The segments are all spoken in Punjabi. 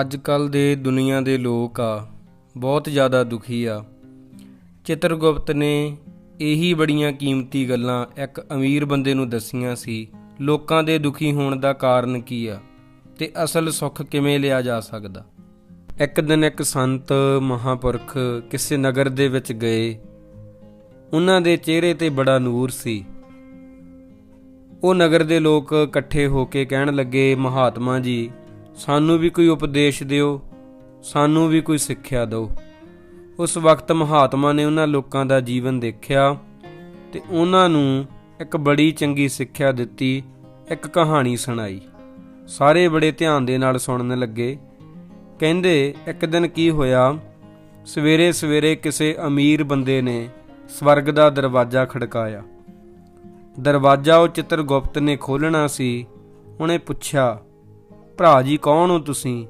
ਅੱਜ ਕੱਲ ਦੇ ਦੁਨੀਆ ਦੇ ਲੋਕ ਆ, ਬਹੁਤ ਜ਼ਿਆਦਾ ਦੁਖੀ ਆ। ਚਿੱਤਰਗੁਪਤ ਨੇ ਇਹੀ ਬੜੀਆਂ ਕੀਮਤੀ ਗੱਲਾਂ ਇੱਕ ਅਮੀਰ ਬੰਦੇ ਨੂੰ ਦੱਸੀਆਂ ਸੀ, ਲੋਕਾਂ ਦੇ ਦੁਖੀ ਹੋਣ ਦਾ ਕਾਰਨ ਕੀ ਆ ਤੇ ਅਸਲ ਸੁੱਖ ਕਿਵੇਂ ਲਿਆ ਜਾ ਸਕਦਾ। ਇੱਕ ਦਿਨ ਇੱਕ ਸੰਤ ਮਹਾਪੁਰਖ ਕਿਸੇ ਨਗਰ ਦੇ ਵਿੱਚ ਗਏ। ਉਹਨਾਂ ਦੇ ਚਿਹਰੇ ਤੇ ਬੜਾ ਨੂਰ ਸੀ। ਉਹ ਨਗਰ ਦੇ ਲੋਕ ਇਕੱਠੇ ਹੋ ਕੇ ਕਹਿਣ ਲੱਗੇ, ਮਹਾਤਮਾ ਜੀ ਸਾਨੂੰ ਵੀ ਕੋਈ ਉਪਦੇਸ਼ ਦਿਓ, ਸਾਨੂੰ ਵੀ ਕੋਈ ਸਿੱਖਿਆ ਦਿਓ। ਉਸ ਵਕਤ ਮਹਾਤਮਾ ਨੇ ਉਹਨਾਂ ਲੋਕਾਂ ਦਾ ਜੀਵਨ ਦੇਖਿਆ ਤੇ ਉਹਨਾਂ ਨੂੰ ਇੱਕ ਬੜੀ ਚੰਗੀ ਸਿੱਖਿਆ ਦਿੱਤੀ, ਇੱਕ ਕਹਾਣੀ ਸੁਣਾਈ। ਸਾਰੇ ਬੜੇ ਧਿਆਨ ਦੇ ਨਾਲ ਸੁਣਨ ਲੱਗੇ। ਕਹਿੰਦੇ, ਇੱਕ ਦਿਨ ਕੀ ਹੋਇਆ? ਸਵੇਰੇ ਸਵੇਰੇ ਕਿਸੇ ਅਮੀਰ ਬੰਦੇ ਨੇ ਸਵਰਗ ਦਾ ਦਰਵਾਜ਼ਾ ਖੜਕਾਇਆ। ਦਰਵਾਜ਼ਾ ਉਹ ਚਿੱਤਰਗੁਪਤ ਨੇ ਖੋਲਣਾ ਸੀ, ਉਹਨੇ ਪੁੱਛਿਆ ਭਰਾ ਜੀ ਕੌਣ ਹੋ ਤੁਸੀਂ?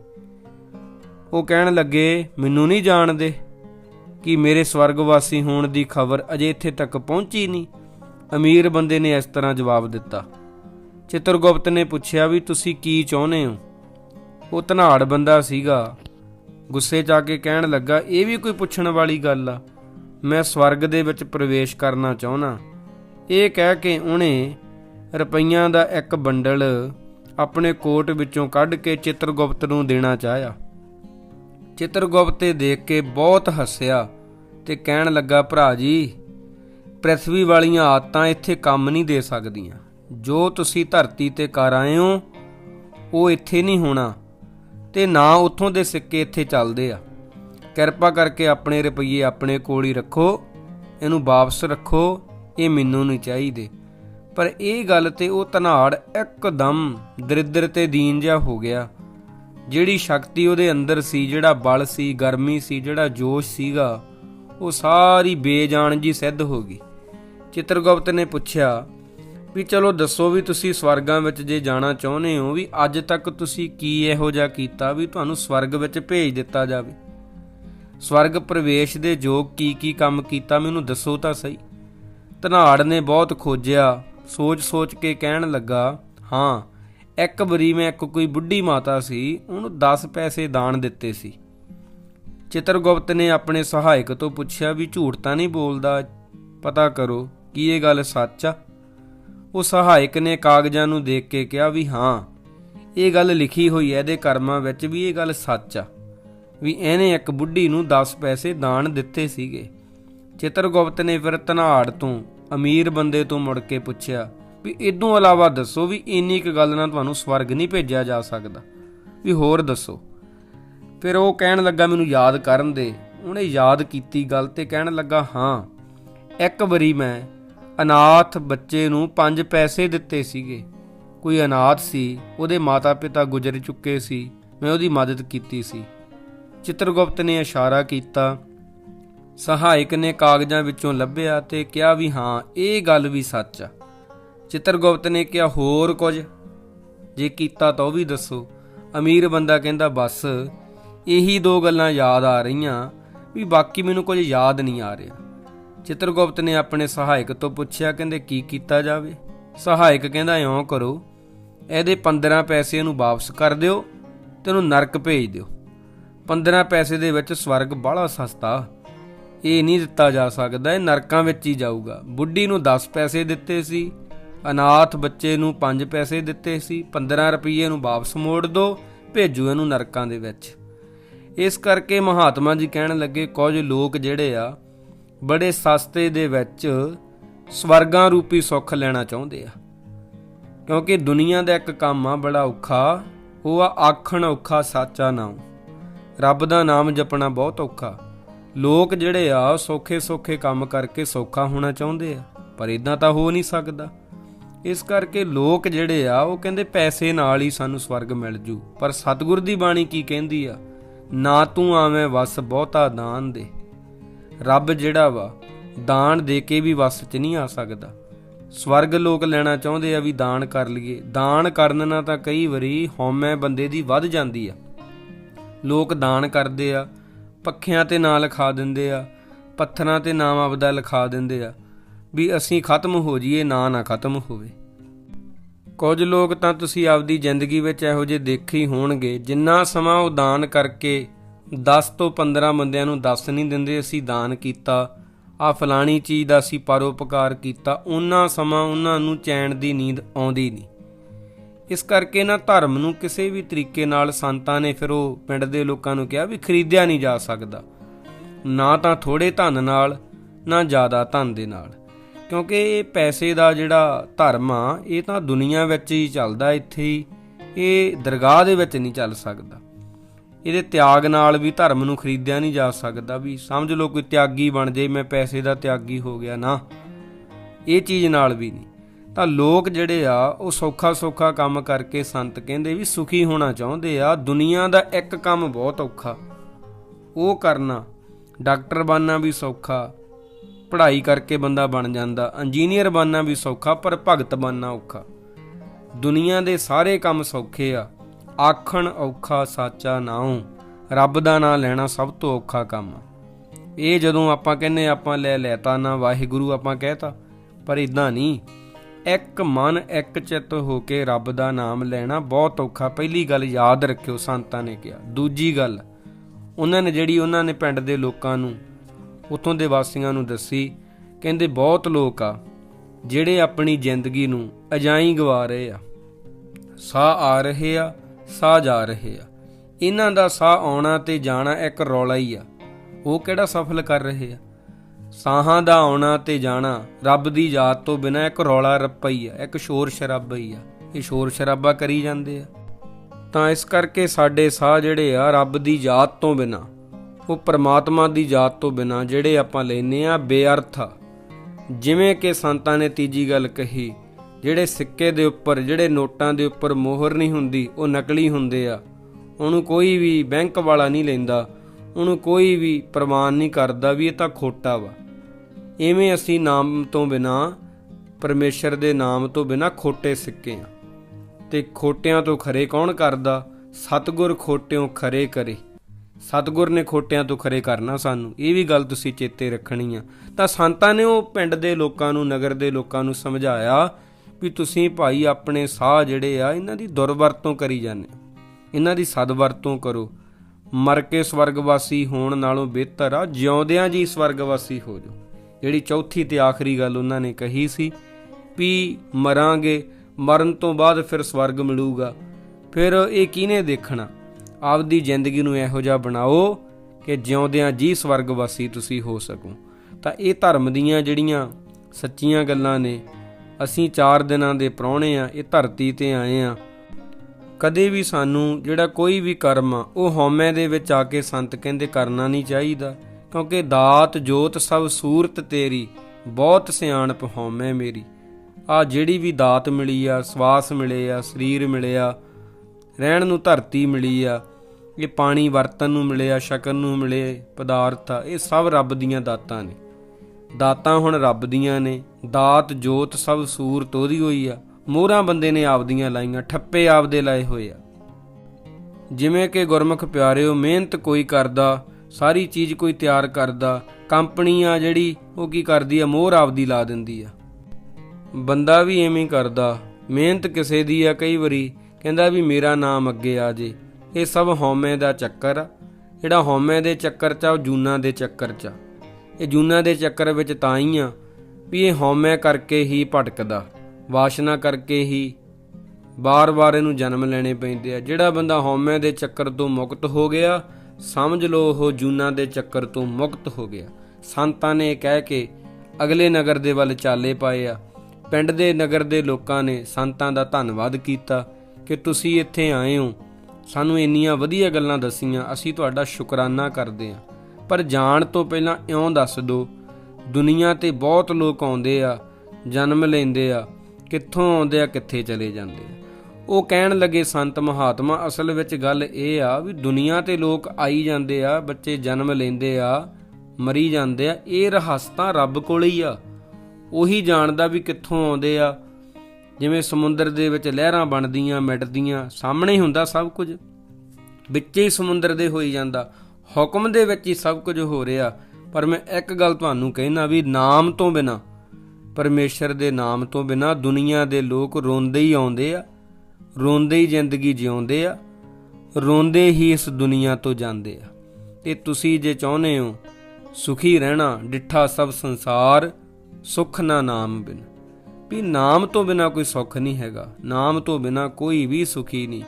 ਉਹ ਕਹਿਣ ਲੱਗੇ, ਮੈਨੂੰ ਨਹੀਂ ਜਾਣਦੇ ਕਿ ਮੇਰੇ ਸਵਰਗਵਾਸੀ ਹੋਣ ਦੀ ਖਬਰ ਅਜੇ ਇੱਥੇ ਤੱਕ ਪਹੁੰਚੀ ਨਹੀਂ। ਅਮੀਰ ਬੰਦੇ ਨੇ ਇਸ ਤਰ੍ਹਾਂ ਜਵਾਬ ਦਿੱਤਾ। ਚਿੱਤਰਗੁਪਤ ਨੇ ਪੁੱਛਿਆ ਵੀ ਤੁਸੀਂ ਕੀ ਚਾਹੁੰਦੇ ਹੋ? ਉਹ ਧਨਾੜ ਬੰਦਾ ਸੀਗਾ। ਗੁੱਸੇ 'ਚ ਆ ਕੇ ਕਹਿਣ ਲੱਗਾ, ਇਹ ਵੀ ਕੋਈ ਪੁੱਛਣ ਵਾਲੀ ਗੱਲ ਆ। ਮੈਂ ਸਵਰਗ ਦੇ ਵਿੱਚ ਪ੍ਰਵੇਸ਼ ਕਰਨਾ ਚਾਹੁੰਦਾ। ਇਹ ਕਹਿ ਕੇ ਉਹਨੇ ਰੁਪਈਆਂ ਦਾ ਇੱਕ ਬੰਡਲ ਆਪਣੇ ਕੋਟ ਵਿੱਚੋਂ ਕੱਢ ਕੇ ਚਿੱਤਰਗੁਪਤ ਨੂੰ ਦੇਣਾ ਚਾਹਿਆ। ਚਿੱਤਰਗੁਪਤ ਇਹ ਦੇਖ ਕੇ ਬਹੁਤ ਹੱਸਿਆ ਤੇ ਕਹਿਣ ਲੱਗਾ, ਭਰਾ ਜੀ, ਪ੍ਰithvi ਵਾਲੀਆਂ ਆਦਤਾਂ ਇੱਥੇ ਕੰਮ ਨਹੀਂ ਦੇ ਸਕਦੀਆਂ। ਜੋ ਤੁਸੀਂ ਧਰਤੀ ਤੇ ਕਰ ਆਏ ਹੋ, ਉਹ ਇੱਥੇ ਨਹੀਂ ਹੋਣਾ ਤੇ ਨਾ ਉੱਥੋਂ ਦੇ ਸਿੱਕੇ ਇੱਥੇ ਚੱਲਦੇ ਆ। ਕਿਰਪਾ ਕਰਕੇ ਆਪਣੇ ਰੁਪਈਏ ਆਪਣੇ ਕੋਲ ਹੀ ਰੱਖੋ, ਇਹਨੂੰ ਵਾਪਸ ਰੱਖੋ, ਇਹ ਮੈਨੂੰ ਨਹੀਂ ਚਾਹੀਦੇ। ਪਰ ਇਹ ਗੱਲ ਤੇ ਉਹ ਧਨਾੜ ਇੱਕਦਮ ਦਰਿਦਰ ਤੇ ਦੀਨ ਜਿਹਾ ਹੋ ਗਿਆ। ਜਿਹੜੀ ਸ਼ਕਤੀ ਉਹਦੇ ਅੰਦਰ ਸੀ, ਜਿਹੜਾ ਬਲ ਸੀ, ਗਰਮੀ ਸੀ, ਜਿਹੜਾ ਜੋਸ਼ ਸੀਗਾ, ਉਹ ਸਾਰੀ ਬੇਜਾਨ ਜੀ ਸਿੱਧ ਹੋ ਗਈ। ਚਿੱਤਰਗੁਪਤ ਨੇ ਪੁੱਛਿਆ, ਵੀ ਚਲੋ ਦੱਸੋ ਵੀ ਤੁਸੀਂ ਸਵਰਗਾਂ ਵਿੱਚ ਜੇ ਜਾਣਾ ਚਾਹੁੰਦੇ ਹੋ, ਵੀ ਅੱਜ ਤੱਕ ਤੁਸੀਂ ਕੀ ਇਹੋ ਜਿਹਾ ਕੀਤਾ ਵੀ ਤੁਹਾਨੂੰ ਸਵਰਗ ਵਿੱਚ ਭੇਜ ਦਿੱਤਾ ਜਾਵੇ? ਸਵਰਗ ਪ੍ਰਵੇਸ਼ ਦੇ ਯੋਗ ਕੀ ਕੀ ਕੰਮ ਕੀਤਾ, ਮੈਨੂੰ ਦੱਸੋ ਤਾਂ ਸਹੀ। ਧਨਾੜ ਨੇ ਬਹੁਤ ਖੋਜਿਆ ਸੋਚ-ਸੋਚ ਕੇ ਕਹਿਣ ਲੱਗਾ, ਹਾਂ, ਇੱਕ ਵਾਰੀ ਮੈਂ ਇੱਕ ਕੋਈ ਬੁੱਢੀ ਮਾਤਾ ਸੀ, ਉਹਨੂੰ 10 ਪੈਸੇ ਦਾਨ ਦਿੱਤੇ ਸੀ। ਚਿੱਤਰਗੁਪਤ ਨੇ ਆਪਣੇ ਸਹਾਇਕ ਤੋਂ ਪੁੱਛਿਆ ਵੀ ਝੂਠ ਤਾਂ ਨਹੀਂ ਬੋਲਦਾ? ਪਤਾ ਕਰੋ, ਕੀ ਇਹ ਗੱਲ ਸੱਚ ਆ? ਉਹ ਸਹਾਇਕ ਨੇ ਕਾਗਜ਼ਾਂ ਨੂੰ ਦੇਖ ਕੇ ਕਿਹਾ ਵੀ ਹਾਂ, ਇਹ ਗੱਲ ਲਿਖੀ ਹੋਈ ਹੈ ਇਹਦੇ ਕਰਮਾਂ ਵਿੱਚ ਵੀ ਇਹ ਗੱਲ ਸੱਚ ਆ, ਵੀ ਇਹਨੇ ਇੱਕ ਬੁੱਢੀ ਨੂੰ 10 ਪੈਸੇ ਦਾਨ ਦਿੱਤੇ ਸੀਗੇ। ਚਿੱਤਰਗੁਪਤ ਨੇ ਫਿਰ ਧਨਾੜ ਤੋਂ ਅਮੀਰ ਬੰਦੇ ਤੋਂ ਮੁੜ ਕੇ ਪੁੱਛਿਆ ਵੀ ਇਦੋਂ ਇਲਾਵਾ ਦੱਸੋ ਵੀ ਇੰਨੀ ਇੱਕ ਗੱਲ ਨਾਲ ਤੁਹਾਨੂੰ ਸਵਰਗ ਨਹੀਂ ਭੇਜਿਆ ਜਾ ਸਕਦਾ। ਵੀ ਹੋਰ ਦੱਸੋ। ਫਿਰ ਉਹ ਕਹਿਣ ਲੱਗਾ, ਮੈਨੂੰ ਯਾਦ ਕਰਨ ਦੇ। ਉਹਨੇ ਯਾਦ ਕੀਤੀ ਗੱਲ ਤੇ ਕਹਿਣ ਲੱਗਾ, ਹਾਂ, ਇੱਕ ਵਾਰੀ ਮੈਂ ਅਨਾਥ ਬੱਚੇ ਨੂੰ 5 ਪੈਸੇ ਦਿੱਤੇ ਸੀਗੇ। ਕੋਈ ਅਨਾਥ ਸੀ, ਉਹਦੇ ਮਾਤਾ-ਪਿਤਾ ਗੁਜ਼ਰ ਚੁੱਕੇ ਸੀ, ਮੈਂ ਉਹਦੀ ਮਦਦ ਕੀਤੀ ਸੀ। ਚਿੱਤਰਗੁਪਤ ਨੇ ਇਸ਼ਾਰਾ ਕੀਤਾ ਸਹਾਇਕ ਨੇ ਕਾਗਜ਼ਾਂ ਵਿੱਚੋਂ ਲੱਭਿਆ ਤੇ ਕਿਹਾ ਵੀ ਹਾਂ, ਇਹ ਗੱਲ ਵੀ ਸੱਚ ਆ। ਚਿੱਤਰਗੁਪਤ ਨੇ ਕਿਹਾ, ਹੋਰ ਕੁਝ? ਜੇ ਕੀਤਾ ਤਾਂ ਉਹ ਵੀ ਦੱਸੋ। ਅਮੀਰ ਬੰਦਾ ਕਹਿੰਦਾ, ਬਸ, ਇਹੀ ਦੋ ਗੱਲਾਂ ਯਾਦ ਆ ਰਹੀਆਂ ਵੀ ਬਾਕੀ ਮੈਨੂੰ ਕੁਝ ਯਾਦ ਨਹੀਂ ਆ ਰਿਹਾ। ਚਿੱਤਰਗੁਪਤ ਨੇ ਆਪਣੇ ਸਹਾਇਕ ਤੋਂ ਪੁੱਛਿਆ, ਕਹਿੰਦੇ, ਕੀ ਕੀਤਾ ਜਾਵੇ? ਸਹਾਇਕ ਕਹਿੰਦਾ, ਇਉਂ ਕਰੋ, ਇਹਦੇ 15 ਪੈਸੇ ਇਹਨੂੰ ਵਾਪਸ ਕਰ ਦਿਓ ਤੇ ਉਹਨੂੰ ਨਰਕ ਭੇਜ ਦਿਓ। 15 ਪੈਸੇ ਦੇ ਵਿੱਚ ਸਵਰਗ ਬੜਾ ਸਸਤਾ। ਇਹ ਨਹੀਂ ਦਿੱਤਾ ਜਾ ਸਕਦਾ, ਇਹ ਨਰਕਾਂ ਵਿੱਚ ਹੀ ਜਾਊਗਾ। ਬੁੱਢੀ ਨੂੰ 10 ਪੈਸੇ ਦਿੱਤੇ ਸੀ, ਅਨਾਥ ਬੱਚੇ ਨੂੰ 5 ਪੈਸੇ ਦਿੱਤੇ ਸੀ 15 ਰੁਪਏ ਨੂੰ ਵਾਪਸ ਮੋੜ ਦਿਓ ਭੇਜੋ ਇਹਨੂੰ ਨਰਕਾਂ ਦੇ ਵਿੱਚ। ਇਸ ਕਰਕੇ ਮਹਾਤਮਾ ਜੀ ਕਹਿਣ ਲੱਗੇ, ਕੁਝ ਲੋਕ ਜਿਹੜੇ ਆ, ਬੜੇ ਸਸਤੇ ਦੇ ਵਿੱਚ ਸਵਰਗਾਂ ਰੂਪੀ ਸੁੱਖ ਲੈਣਾ ਚਾਹੁੰਦੇ ਆ। ਕਿਉਂਕਿ ਦੁਨੀਆ ਦਾ ਇੱਕ ਕੰਮ ਆ, ਬੜਾ ਔਖਾ, ਉਹ ਆ ਆਖਣ ਔਖਾ, ਸਾਚਾ ਨਾਮ ਰੱਬ ਦਾ ਨਾਮ ਜਪਣਾ ਬਹੁਤ ਔਖਾ। ਲੋਕ ਜਿਹੜੇ ਆ, ਸੌਖੇ ਸੌਖੇ ਕੰਮ ਕਰਕੇ ਸੌਖਾ ਹੋਣਾ ਚਾਹੁੰਦੇ ਆ, ਪਰ ਇਦਾਂ ਤਾਂ ਹੋ ਨਹੀਂ ਸਕਦਾ। ਇਸ ਕਰਕੇ ਲੋਕ ਜਿਹੜੇ ਆ, ਉਹ ਕਹਿੰਦੇ ਪੈਸੇ ਨਾਲ ਹੀ ਸਾਨੂੰ ਸਵਰਗ ਮਿਲ ਜੂ। ਪਰ ਸਤਿਗੁਰ ਦੀ ਬਾਣੀ ਕੀ ਕਹਿੰਦੀ ਆ? ਨਾ ਤੂੰ ਆਵੇਂ ਵਸ, ਬਹੁਤਾ ਦਾਨ ਦੇ। ਰੱਬ ਜਿਹੜਾ ਵਾ, ਦਾਨ ਦੇ ਕੇ ਵੀ ਵਸ 'ਚ ਨਹੀਂ ਆ ਸਕਦਾ। ਸਵਰਗ ਲੋਕ ਲੈਣਾ ਚਾਹੁੰਦੇ ਆ ਵੀ ਦਾਨ ਕਰ ਲਈਏ। ਦਾਨ ਕਰਨ ਨਾਲ ਤਾਂ ਕਈ ਵਾਰੀ ਹਉਮੈ ਬੰਦੇ ਦੀ ਵੱਧ ਜਾਂਦੀ ਆ। ਲੋਕ ਦਾਨ ਕਰਦੇ ਆ ਪੱਖਿਆਂ ਤੇ ਨਾਂ ਲਿਖਾ ਦਿੰਦੇ ਆ, ਪੱਥਰਾਂ ਤੇ ਨਾਮ ਆਪਦਾ ਲਿਖਾ ਦਿੰਦੇ ਆ, ਵੀ ਅਸੀਂ ਖਤਮ ਹੋ ਜਾਈਏ, ਨਾ ਨਾ ਖਤਮ ਹੋਵੇ। ਕੁਝ ਲੋਕ ਤਾਂ ਤੁਸੀਂ ਆਪਦੀ ਜ਼ਿੰਦਗੀ ਵਿੱਚ ਇਹੋ ਜਿਹੇ ਦੇਖੇ ਹੀ ਹੋਣਗੇ, ਜਿੰਨਾ ਸਮਾਂ ਉਹ ਦਾਨ ਕਰਕੇ 10 ਤੋਂ 15 ਬੰਦਿਆਂ ਨੂੰ ਦੱਸ ਨਹੀਂ ਦਿੰਦੇ, ਅਸੀਂ ਦਾਨ ਕੀਤਾ ਆ ਫਲਾਣੀ ਚੀਜ਼ ਦਾ ਅਸੀਂ ਪਰਉਪਕਾਰ ਕੀਤਾ, ਉਹਨਾਂ ਸਮਾਂ ਉਹਨਾਂ ਨੂੰ ਚੈਨ ਦੀ ਨੀਂਦ ਆਉਂਦੀ ਨਹੀਂ। ਇਸ ਕਰਕੇ ਨਾ ਧਰਮ ਨੂੰ ਕਿਸੇ ਵੀ ਤਰੀਕੇ ਨਾਲ ਸੰਤਾਂ ਨੇ ਫਿਰ ਉਹ ਪਿੰਡ ਦੇ ਲੋਕਾਂ ਨੂੰ ਕਿਹਾ ਵੀ ਖਰੀਦਿਆ ਨਹੀਂ ਜਾ ਸਕਦਾ। ਨਾ ਤਾਂ ਥੋੜੇ ਧਨ ਨਾਲ, ਨਾ ਜ਼ਿਆਦਾ ਧਨ ਦੇ ਨਾਲ। ਕਿਉਂਕਿ ਇਹ ਪੈਸੇ ਦਾ ਜਿਹੜਾ ਧਰਮ ਆ, ਇਹ ਤਾਂ ਦੁਨੀਆ ਵਿੱਚ ਹੀ ਚੱਲਦਾ ਇੱਥੇ ਹੀ, ਇਹ ਦਰਗਾਹ ਦੇ ਵਿੱਚ ਨਹੀਂ ਚੱਲ ਸਕਦਾ। ਇਹਦੇ ਤਿਆਗ ਨਾਲ ਵੀ ਧਰਮ ਨੂੰ ਖਰੀਦਿਆ ਨਹੀਂ ਜਾ ਸਕਦਾ ਵੀ ਸਮਝ ਲਓ ਕੋਈ ਤਿਆਗੀ ਬਣ ਜਾਏ, ਮੈਂ ਪੈਸੇ ਦਾ ਤਿਆਗੀ ਹੋ ਗਿਆ ਨਾ। ਇਹ ਚੀਜ਼ ਨਾਲ ਵੀ ਨਹੀਂ। ਤਾਂ ਲੋਕ ਜਿਹੜੇ ਆ, ਉਹ ਸੌਖਾ ਸੌਖਾ ਕੰਮ ਕਰਕੇ ਸੰਤ ਕਹਿੰਦੇ ਵੀ ਸੁਖੀ ਹੋਣਾ ਚਾਹੁੰਦੇ ਆ। ਦੁਨੀਆ ਦਾ ਇੱਕ ਕੰਮ ਬਹੁਤ ਔਖਾ। ਉਹ ਕਰਨਾ, ਡਾਕਟਰ ਬਣਨਾ ਵੀ ਸੌਖਾ, ਪੜ੍ਹਾਈ ਕਰਕੇ ਬੰਦਾ ਬਣ ਜਾਂਦਾ, ਇੰਜੀਨੀਅਰ ਬਣਨਾ ਵੀ ਸੌਖਾ, ਪਰ ਭਗਤ ਬਣਨਾ ਔਖਾ। ਦੁਨੀਆ ਦੇ ਸਾਰੇ ਕੰਮ ਸੌਖੇ ਆ। ਆਖਣ ਔਖਾ ਸਾਚਾ ਨਾਉ, ਰੱਬ ਦਾ ਨਾਂ ਲੈਣਾ ਸਭ ਤੋਂ ਔਖਾ ਕੰਮ। ਆ ਇਹ ਜਦੋਂ ਆਪਾਂ ਕਹਿੰਨੇ ਆਪਾਂ ਲੈ ਲੈਤਾ ਨਾ, ਵਾਹਿਗੁਰੂ ਆਪਾਂ ਕਹਿਤਾ, ਪਰ ਇਦਾਂ ਨਹੀਂ। ਇੱਕ ਮਨ, ਇੱਕ ਚਿੱਤ ਹੋ ਕੇ ਰੱਬ ਦਾ ਨਾਮ ਲੈਣਾ ਬਹੁਤ ਔਖਾ। ਪਹਿਲੀ ਗੱਲ ਯਾਦ ਰੱਖਿਓ, ਸੰਤਾਂ ਨੇ ਕਿਹਾ। ਦੂਜੀ ਗੱਲ, ਉਹਨਾਂ ਨੇ ਜਿਹੜੀ ਉਹਨਾਂ ਨੇ ਪਿੰਡ ਦੇ ਲੋਕਾਂ ਨੂੰ, ਉਥੋਂ ਦੇ ਵਾਸੀਆਂ ਨੂੰ ਦੱਸੀ, ਕਹਿੰਦੇ ਬਹੁਤ ਲੋਕ ਆ, ਜਿਹੜੇ ਆਪਣੀ ਜ਼ਿੰਦਗੀ ਨੂੰ ਅਜਾਈ ਗਵਾ ਰਹੇ ਆ। ਸਾਹ ਆ ਰਹੇ ਆ, ਸਾਹ ਜਾ ਰਹੇ ਆ। ਇਹਨਾਂ ਦਾ ਸਾਹ ਆਉਣਾ ਤੇ ਜਾਣਾ ਇੱਕ ਰੌਲਾ ਹੀ ਆ। ਉਹ ਕਿਹੜਾ ਸਫਲ ਕਰ ਰਹੇ ਆ? ਸਾਹਾਂ ਦਾ ਆਉਣਾ ਤੇ ਜਾਣਾ ਰੱਬ ਦੀ ਯਾਦ ਤੋਂ ਬਿਨਾ ਇੱਕ ਰੌਲਾ ਰੱਪਾ ਹੀ ਆ, ਇੱਕ ਸ਼ੋਰ ਸ਼ਰਾਬਾ ਹੀ ਆ। ਇਹ ਸ਼ੋਰ ਸ਼ਰਾਬਾ ਕਰੀ ਜਾਂਦੇ ਆ। ਤਾਂ ਇਸ ਕਰਕੇ ਸਾਡੇ ਸਾਹ ਜਿਹੜੇ ਆ, ਰੱਬ ਦੀ ਯਾਦ ਤੋਂ ਬਿਨਾ, ਉਹ ਪਰਮਾਤਮਾ ਦੀ ਯਾਦ ਤੋਂ ਬਿਨਾ ਜਿਹੜੇ ਆਪਾਂ ਲੈਨੇ ਆ, ਬੇਅਰਥ ਆ। ਜਿਵੇਂ ਕਿ ਸੰਤਾਂ ਨੇ ਤੀਜੀ ਗੱਲ ਕਹੀ, ਜਿਹੜੇ ਸਿੱਕੇ ਦੇ ਉੱਪਰ, ਜਿਹੜੇ ਨੋਟਾਂ ਦੇ ਉੱਪਰ ਮੋਹਰ ਨਹੀਂ ਹੁੰਦੀ, ਉਹ ਨਕਲੀ ਹੁੰਦੇ ਆ। ਉਹਨੂੰ ਕੋਈ ਵੀ ਬੈਂਕ ਵਾਲਾ ਨਹੀਂ ਲੈਂਦਾ, ਉਹਨੂੰ ਕੋਈ ਵੀ ਪ੍ਰਮਾਣ ਨਹੀਂ ਕਰਦਾ ਵੀ ਇਹ ਤਾਂ ਖੋਟਾ ਵਾ। ਇਵੇਂ ਅਸੀਂ ਨਾਮ ਤੋਂ ਬਿਨਾ, ਪਰਮੇਸ਼ਰ ਦੇ ਨਾਮ ਤੋਂ ਬਿਨਾ ਖੋਟੇ ਸਿੱਕੇ ਆ ਤੇ ਖੋਟਿਆਂ ਤੋਂ ਖਰੇ ਕੌਣ ਕਰਦਾ? ਸਤਗੁਰ ਖੋਟਿਓਂ ਖਰੇ ਕਰੇ। ਸਤਗੁਰ ਨੇ ਖੋਟਿਆਂ ਤੋਂ ਖਰੇ ਕਰਨਾ ਸਾਨੂੰ। ਇਹ ਵੀ ਗੱਲ ਤੁਸੀਂ ਚੇਤੇ ਰੱਖਣੀ ਆ। ਤਾਂ ਸੰਤਾਂ ਨੇ ਉਹ ਪਿੰਡ ਦੇ ਲੋਕਾਂ ਨੂੰ, ਨਗਰ ਦੇ ਲੋਕਾਂ ਨੂੰ ਸਮਝਾਇਆ ਵੀ ਤੁਸੀਂ ਭਾਈ ਆਪਣੇ ਸਾਹ ਜਿਹੜੇ ਆ, ਇਹਨਾਂ ਦੀ ਦੁਰਵਰਤੋਂ ਕਰੀ ਜਾਂਦੇ ਇਹਨਾਂ ਦੀ ਸਦਵਰਤੋਂ ਕਰੋ। ਮਰ ਕੇ ਸਵਰਗਵਾਸੀ ਹੋਣ ਨਾਲੋਂ ਬਿਹਤਰ ਆ। ਜਿਉਂਦਿਆਂ ਜੀ ਸਵਰਗਵਾਸੀ ਹੋ ਜਾਓ। ਜਿਹੜੀ ਚੌਥੀ ਤੇ ਆਖਰੀ ਗੱਲ ਉਹਨਾਂ ਨੇ ਕਹੀ ਸੀ ਵੀ ਮਰਾਂਗੇ, ਮਰਨ ਤੋਂ ਬਾਅਦ ਫਿਰ ਸਵਰਗ ਮਿਲੂਗਾ। ਫਿਰ ਇਹ ਕਿਹਨੇ ਦੇਖਣਾ? ਆਪਦੀ ਜ਼ਿੰਦਗੀ ਨੂੰ ਇਹੋ ਜਿਹਾ ਬਣਾਓ ਕਿ ਜਿਉਂਦਿਆਂ ਜੀ ਸਵਰਗ ਵਾਸੀ ਤੁਸੀਂ ਹੋ ਸਕੋ। ਤਾਂ ਇਹ ਧਰਮ ਦੀਆਂ ਜਿਹੜੀਆਂ ਸੱਚੀਆਂ ਗੱਲਾਂ ਨੇ, ਅਸੀਂ 4 ਦਿਨਾਂ ਦੇ ਪ੍ਰਾਹੁਣੇ ਆ, ਇਹ ਧਰਤੀ ਤੇ ਆਏ ਆ। ਕਦੇ ਵੀ ਸਾਨੂੰ ਜਿਹੜਾ ਕੋਈ ਵੀ ਕਰਮ ਆ, ਉਹ ਹਉਮੈ ਦੇ ਵਿੱਚ ਆ ਕੇ ਸੰਤ ਕਹਿੰਦੇ ਕਰਨਾ ਨਹੀਂ ਚਾਹੀਦਾ। ਕਿਉਂਕਿ ਦਾਤ ਜੋਤ ਸਭ ਸੂਰਤ ਤੇਰੀ, ਬਹੁਤ ਸਿਆਣਪ ਹਉਮੈ ਮੇਰੀ। ਆ ਜਿਹੜੀ ਵੀ ਦਾਤ ਮਿਲੀ ਆ ਸਵਾਸ ਮਿਲੇ ਆ ਸਰੀਰ ਮਿਲਿਆ, ਰਹਿਣ ਨੂੰ ਧਰਤੀ ਮਿਲੀ ਆ ਇਹ ਪਾਣੀ ਵਰਤਨ ਨੂੰ ਮਿਲਿਆ ਸ਼ਕਨ ਨੂੰ ਮਿਲੇ, ਪਦਾਰਥ ਆ, ਇਹ ਸਭ ਰੱਬ ਦੀਆਂ ਦਾਤਾਂ ਨੇ। ਦਾਤਾਂ ਹੁਣ ਰੱਬ ਦੀਆਂ ਨੇ, ਦਾਤ ਜੋਤ ਸਭ ਸੂਰਤ ਉਹਦੀ ਹੋਈ ਆ। ਮੋਹਰਾਂ ਬੰਦੇ ਨੇ ਆਪਦੀਆਂ ਲਾਈਆਂ, ਠੱਪੇ ਆਪਦੇ ਲਾਏ ਹੋਏ ਆ। ਜਿਵੇਂ ਕਿ ਗੁਰਮੁਖ ਪਿਆਰਿਓ, ਮਿਹਨਤ ਕੋਈ ਕਰਦਾ ਸਾਰੀ ਚੀਜ਼ ਕੋਈ ਤਿਆਰ ਕਰਦਾ ਕੰਪਨੀ ਆ ਜਿਹੜੀ, ਉਹ ਕੀ ਕਰਦੀ ਆ, ਮੋਹਰ ਆਪਦੀ ਲਾ ਦਿੰਦੀ ਆ। ਬੰਦਾ ਵੀ ਐਵੇਂ ਕਰਦਾ, ਮਿਹਨਤ ਕਿਸੇ ਦੀ ਆ ਕਈ ਵਾਰੀ, ਕਹਿੰਦਾ ਵੀ ਮੇਰਾ ਨਾਮ ਅੱਗੇ ਆ ਜੇ। ਇਹ ਸਭ ਹਉਮੈ ਦਾ ਚੱਕਰ ਆ। ਜਿਹੜਾ ਹਉਮੈ ਦੇ ਚੱਕਰ ਚ ਆ, ਉਹ ਜੂਨਾ ਦੇ ਚੱਕਰ ਚ ਆ। ਇਹ ਜੂਨਾ ਦੇ ਚੱਕਰ ਵਿੱਚ ਤਾਂ ਹੀ ਆ ਵੀ ਇਹ ਹਉਮੈ ਕਰਕੇ ਹੀ ਭਟਕਦਾ, ਵਾਸ਼ਨਾ ਕਰਕੇ ਹੀ ਬਾਰ-ਬਾਰ ਇਹਨੂੰ ਜਨਮ ਲੈਣੇ ਪੈਂਦੇ ਆ। ਜਿਹੜਾ ਬੰਦਾ ਹਉਮੈ ਦੇ ਚੱਕਰ ਤੋਂ ਮੁਕਤ ਹੋ ਗਿਆ ਸਮਝ ਲਓ ਉਹ ਜੂਨਾ ਦੇ ਚੱਕਰ ਤੋਂ ਮੁਕਤ ਹੋ ਗਿਆ। ਸੰਤਾਂ ਨੇ ਕਹਿ ਕੇ, ਅਗਲੇ ਨਗਰ ਦੇ ਵੱਲ ਚਾਲੇ ਪਾਏ ਆ। ਪਿੰਡ ਦੇ ਨਗਰ ਦੇ ਲੋਕਾਂ ਨੇ ਸੰਤਾਂ ਦਾ ਧੰਨਵਾਦ ਕੀਤਾ ਕਿ ਤੁਸੀਂ ਇੱਥੇ ਆਏ ਹੋ। ਸਾਨੂੰ ਇੰਨੀਆਂ ਵਧੀਆ ਗੱਲਾਂ ਦਸੀਆਂ, ਅਸੀਂ ਤੁਹਾਡਾ ਸ਼ੁਕਰਾਨਾ ਕਰਦੇ ਹਾਂ। ਪਰ ਜਾਣ ਤੋਂ ਪਹਿਲਾਂ ਇਉਂ ਦੱਸ ਦਿਓ ਦੁਨੀਆ ਤੇ ਬਹੁਤ ਲੋਕ ਆਉਂਦੇ ਆ, ਜਨਮ ਲੈਂਦੇ ਆ, ਕਿੱਥੋਂ ਆਉਂਦੇ ਆ, ਕਿੱਥੇ ਚਲੇ ਜਾਂਦੇ ਆ। ਉਹ ਕਹਿਣ ਲੱਗੇ, ਸੰਤ ਮਹਾਤਮਾ, ਅਸਲ ਵਿੱਚ ਗੱਲ ਇਹ ਆ ਵੀ ਦੁਨੀਆ ਤੇ ਲੋਕ ਆਈ ਜਾਂਦੇ ਆ, ਬੱਚੇ ਜਨਮ ਲੈਂਦੇ ਆ, ਮਰੀ ਜਾਂਦੇ ਆ, ਇਹ ਰਹੱਸਤਾ ਰੱਬ ਕੋਲ ਹੀ ਆ। ਉਹੀ ਜਾਣਦਾ ਵੀ ਕਿੱਥੋਂ ਆਉਂਦੇ ਆ। ਜਿਵੇਂ ਸਮੁੰਦਰ ਦੇ ਵਿੱਚ ਲਹਿਰਾਂ ਬਣਦੀਆਂ, ਮਿਟਦੀਆਂ, ਸਾਹਮਣੇ ਹੀ ਹੁੰਦਾ ਸਭ ਕੁਝ। ਵਿੱਚੇ ਹੀ ਸਮੁੰਦਰ ਦੇ ਹੋਈ ਜਾਂਦਾ। ਹੁਕਮ ਦੇ ਵਿੱਚ ਹੀ ਸਭ ਕੁਝ ਹੋ ਰਿਹਾ। ਪਰ ਮੈਂ ਇੱਕ ਗੱਲ ਤੁਹਾਨੂੰ ਕਹਿਣਾ ਵੀ ਨਾਮ ਤੋਂ ਬਿਨਾ, ਪਰਮੇਸ਼ਰ ਦੇ ਨਾਮ ਤੋਂ ਬਿਨਾ ਦੁਨੀਆ ਦੇ ਲੋਕ ਰੋਂਦੇ ਹੀ ਆਉਂਦੇ ਆ। ਰੋਂਦੇ ਹੀ ਜ਼ਿੰਦਗੀ ਜਿਉਂਦੇ ਆ, ਰੋਂਦੇ ਹੀ ਇਸ ਦੁਨੀਆ ਤੋਂ ਜਾਂਦੇ ਆ। ਤੇ ਤੁਸੀਂ ਜੇ ਚਾਹੁੰਦੇ ਹੋ ਸੁਖੀ ਰਹਿਣਾ, ਡਿੱਠਾ ਸਭ ਸੰਸਾਰ, ਸੁਖ ਨਾ ਨਾਮ ਬਿਨ। ਵੀ ਨਾਮ ਤੋਂ ਬਿਨਾ ਕੋਈ ਸੁੱਖ ਨਹੀਂ ਹੈਗਾ, ਨਾਮ ਤੋਂ ਬਿਨਾ ਕੋਈ ਵੀ ਸੁਖੀ ਨਹੀਂ।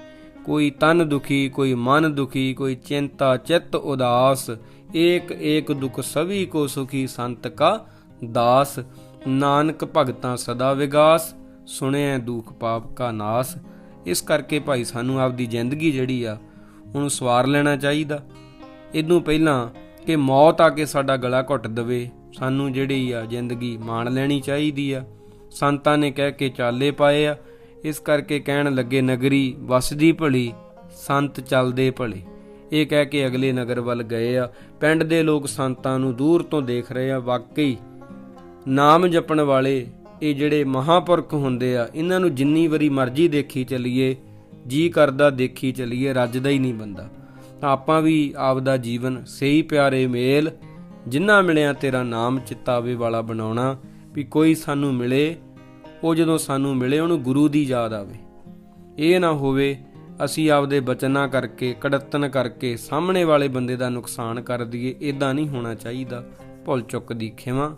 ਕੋਈ ਤਨ ਦੁਖੀ, ਕੋਈ ਮਨ ਦੁਖੀ, ਕੋਈ ਚਿੰਤਾ, ਚਿੱਤ ਉਦਾਸ, ਏਕ ਏਕ ਦੁਖ ਸਭੀ ਕੋ ਸੁਖੀ ਸੰਤ ਕਾ ਦਾਸ। ਨਾਨਕ ਭਗਤਾਂ ਸਦਾ ਵਿਗਾਸ ਸੁਣਿਆ ਦੁਖ ਪਾਪ ਕਾ ਨਾਸ। ਇਸ ਕਰਕੇ ਭਾਈ ਸਾਨੂੰ ਆਪਦੀ ਜ਼ਿੰਦਗੀ ਜਿਹੜੀ ਆ, ਉਹਨੂੰ ਸਵਾਰ ਲੈਣਾ ਚਾਹੀਦਾ। ਇਹਨੂੰ ਪਹਿਲਾਂ ਕਿ ਮੌਤ ਆ ਕੇ ਸਾਡਾ ਗਲਾ ਘੁੱਟ ਦਵੇ, ਸਾਨੂੰ ਜਿਹੜੀ ਆ ਜ਼ਿੰਦਗੀ ਮਾਣ ਲੈਣੀ ਚਾਹੀਦੀ ਆ। ਸੰਤਾਂ ਨੇ ਕਹਿ ਕੇ ਚਾਲੇ ਪਾਏ ਆ, ਇਸ ਕਰਕੇ ਕਹਿਣ ਲੱਗੇ ਨਗਰੀ ਵਸਦੀ ਭਲੀ, ਸੰਤ ਚੱਲਦੇ ਭਲੇ। ਇਹ ਕਹਿ ਕੇ ਅਗਲੇ ਨਗਰ ਵੱਲ ਗਏ ਆ। ਪਿੰਡ ਦੇ ਲੋਕ ਸੰਤਾਂ ਨੂੰ ਦੂਰ ਤੋਂ ਦੇਖ ਰਹੇ ਆ, ਵਾਕਈ ਨਾਮ ਜਪਣ ਵਾਲੇ ਇਹ ਜਿਹੜੇ ਮਹਾਪੁਰਖ ਹੁੰਦੇ ਆ, ਇਹਨਾਂ ਨੂੰ ਜਿੰਨੀ ਵਾਰੀ ਮਰਜ਼ੀ ਦੇਖੀ ਚੱਲੀਏ, ਜੀ ਕਰਦਾ ਦੇਖੀ ਚੱਲੀਏ, ਰੱਜਦਾ ਹੀ ਨਹੀਂ ਬੰਦਾ। ਤਾਂ ਆਪਾਂ ਵੀ ਆਪਦਾ ਜੀਵਨ ਸਹੀ ਪਿਆਰੇ ਮੇਲ, ਜਿੰਨਾ ਮਿਲਿਆ ਤੇਰਾ ਨਾਮ ਚਿਤਾਵੇ ਵਾਲਾ ਬਣਾਉਣਾ, ਵੀ ਕੋਈ ਸਾਨੂੰ ਮਿਲੇ, ਉਹ ਜਦੋਂ ਸਾਨੂੰ ਮਿਲੇ, ਉਹਨੂੰ ਗੁਰੂ ਦੀ ਯਾਦ ਆਵੇ। ਇਹ ਨਾ ਹੋਵੇ ਅਸੀਂ ਆਪਦੇ ਬਚਨਾਂ ਕਰਕੇ ਕੜਤਨ ਕਰਕੇ ਸਾਹਮਣੇ ਵਾਲੇ ਬੰਦੇ ਦਾ ਨੁਕਸਾਨ ਕਰ ਦਈਏ ਇਦਾਂ ਨਹੀਂ ਹੋਣਾ ਚਾਹੀਦਾ। ਭੁੱਲ ਚੁੱਕ ਦੀ ਖਿਮਾ।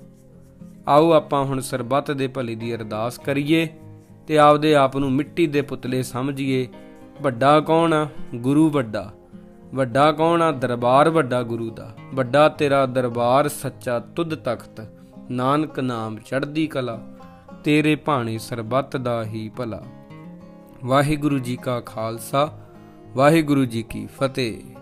ਆਓ ਆਪਾਂ ਹੁਣ ਸਰਬੱਤ ਦੇ ਭਲੇ ਦੀ ਅਰਦਾਸ ਕਰੀਏ ਤੇ ਆਪਦੇ ਆਪ ਨੂੰ ਮਿੱਟੀ ਦੇ ਪੁਤਲੇ ਸਮਝੀਏ। ਵੱਡਾ ਕੌਣ ਆ? ਗੁਰੂ ਵੱਡਾ। ਵੱਡਾ ਕੌਣ ਆ? ਦਰਬਾਰ ਵੱਡਾ ਗੁਰੂ ਦਾ। ਵੱਡਾ ਤੇਰਾ ਦਰਬਾਰ ਸੱਚਾ ਤੁਧ ਤਖਤ। ਨਾਨਕ ਨਾਮ ਚੜ੍ਹਦੀ ਕਲਾ। ਤੇਰੇ ਭਾਣੇ ਸਰਬੱਤ ਦਾ ਹੀ ਭਲਾ। ਵਾਹਿਗੁਰੂ ਜੀ ਕਾ ਖਾਲਸਾ। ਵਾਹਿਗੁਰੂ ਜੀ ਕੀ ਫਤਿਹ।